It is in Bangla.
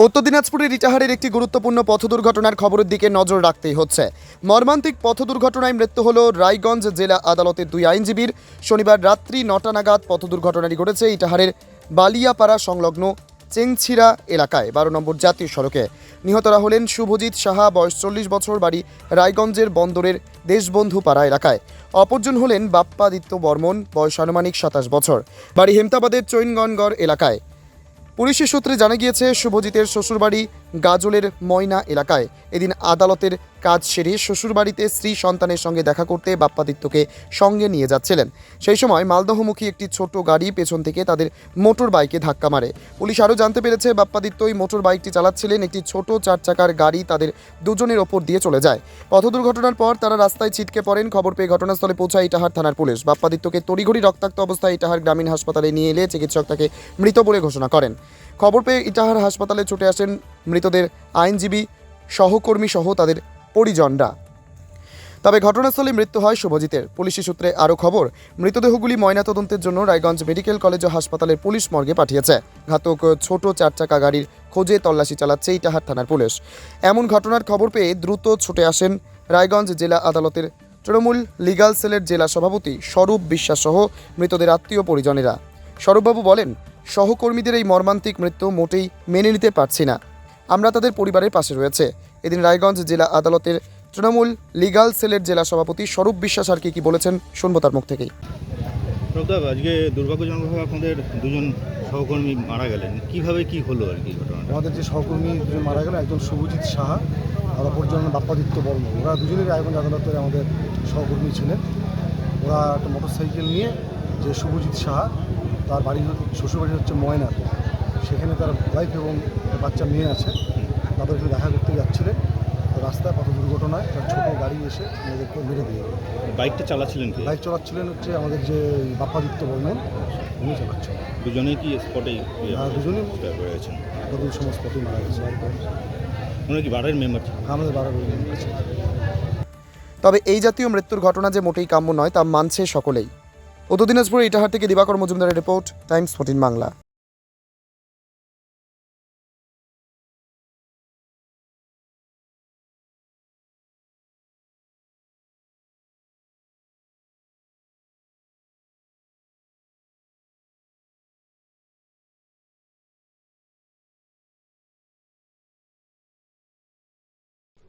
উত্তর দিনাজপুরের ইটাহারের একটি গুরুত্বপূর্ণ পথ দুর্ঘটনার খবরের দিকে নজর রাখতেই হচ্ছে। মর্মান্তিক পথ দুর্ঘটনায় মৃত্যু হল রায়গঞ্জ জেলা আদালতের দুই আইনজীবীর। শনিবার রাত্রি নটা নাগাদ পথ দুর্ঘটনাটি ঘটেছে ইটাহারের বালিয়াপাড়া সংলগ্ন চেংছিরা এলাকায়, বারো নম্বর জাতীয় সড়কে। নিহতরা হলেন শুভজিৎ সাহা, বয়স চল্লিশ বছর, বাড়ি রায়গঞ্জের বন্দরের দেশবন্ধু পাড়া এলাকায়। অপরজন হলেন বাপ্পাদিত্য বর্মন, বয়স আনুমানিক সাতাশ বছর। বাড়ি হেমতাবাদের চৈনগনগড় এলাকায়। পুলিশের সূত্রে জানা গিয়েছে শুভজিতের শ্বশুরবাড়ি গাজলের ময়না এলাকায়। এদিন আদালতের কাজ সেরে শ্বশুরবাড়িতে স্ত্রী সন্তানের সঙ্গে দেখা করতে বাপ্পাদিত্যকে সঙ্গে নিয়ে যাচ্ছিলেন। সেই সময় মালদহমুখী একটি ছোট গাড়ি পেছন থেকে তাদের মোটর বাইকে ধাক্কা মারে। পুলিশ আরও জানতে পেরেছে, বাপ্পাদিত্য ওই মোটর বাইকটি চালাচ্ছিলেন একটি ছোট চার চাকার গাড়ি তাদের দুজনের ওপর দিয়ে চলে যায়। পথ দুর্ঘটনার পর তারা রাস্তায় ছিটকে পড়েন। খবর পেয়ে ঘটনাস্থলে পৌঁছায় ইটাহার থানার পুলিশ। বাপ্পাদিত্যকে তড়িঘড়ি রক্তাক্ত অবস্থায় ইটাহার গ্রামীণ হাসপাতালে নিয়ে এলে চিকিৎসক তাকে মৃত বলে ঘোষণা করেন। খবর পেয়ে ইটাহার হাসপাতালে ছুটে আসেন মৃতদের আইনজীবী সহকর্মী সহ তাদের পরিজনরা। তবে ঘটনাস্থলে মৃত্যু হয় শুভজিতের। পুলিশি সূত্রে আরও খবর, মৃতদেহগুলি ময়নাতদন্তের জন্য রায়গঞ্জ মেডিকেল কলেজ ও হাসপাতালের পুলিশ মর্গে পাঠিয়েছে। ঘাতক ছোট চার চাকা গাড়ির খোঁজে তল্লাশি চালাচ্ছে ইটাহার থানার পুলিশ। এমন ঘটনার খবর পেয়ে দ্রুত ছুটে আসেন রায়গঞ্জ জেলা আদালতের তৃণমূল লিগাল সেলের জেলা সভাপতি স্বরূপ বিশ্বাস সহ মৃতদের আত্মীয় পরিজনেরা। স্বরূপবাবু বলেন, সহকর্মীদের এই মর্মান্তিক মৃত্যু মোটেই মেনে নিতে পারছি না। আমরা তাদের পরিবারের পাশে রয়েছে। এদিন রায়গঞ্জ জেলা আদালতের তৃণমূল লিগাল সেলের জেলা সভাপতি স্বরূপ বিশ্বাস আর কি কি বলেছেন শুনব তার মুখ থেকেই। প্রতাপ আজকে দুর্ভাগ্যজনকভাবে আপনাদের দুজন সহকর্মী মারা গেলেন। কীভাবে কি হলো আর কি ঘটনাটা? আমাদের যে সহকর্মী দুজন মারা গেল একজন শুভজিৎ সাহা আর অপরজন বাপ্পাদিত্য বর্মন ওরা দুজনেই রায়গঞ্জ আদালতের আমাদের সহকর্মী ছিলেন। ওরা একটা মোটরসাইকেল নিয়ে যে শুভজিৎ সাহা তার বাড়ি শ্বশুরবাড়ি হচ্ছে ময়নাতে সেখানে তার ওয়াইফ এবং বাচ্চা মেয়ে আছে। তাদের এখানে দেখা করতে যাচ্ছিলেন। রাস্তায় পথ দুর্ঘটনায় তার ছোটো গাড়ি এসে আমাদেরকে মেরে দিয়ে বাইকটা চালাচ্ছিলেন কি? বাইক চালাচ্ছিলেন হচ্ছে আমাদের যে বাপ্পাদিত্য বর্মন উনি চালাচ্ছেন দুজনেই কি স্পটেই আর দুজনেই হয়ে গেছেন? তাদের সমস্ত মারা গেছে। ওনারা কি বাড়ির মেম্বার আমাদের বারো আছে। তবে এই জাতীয় মৃত্যুর ঘটনা যে মোটেই কাম্য নয় তা মানছে সকলেই। উত্তর দিনাজপুরে ইটাহার থেকে দিবাকর মজুমদারের রিপোর্ট টাইমস ফোর্টিন বাংলা।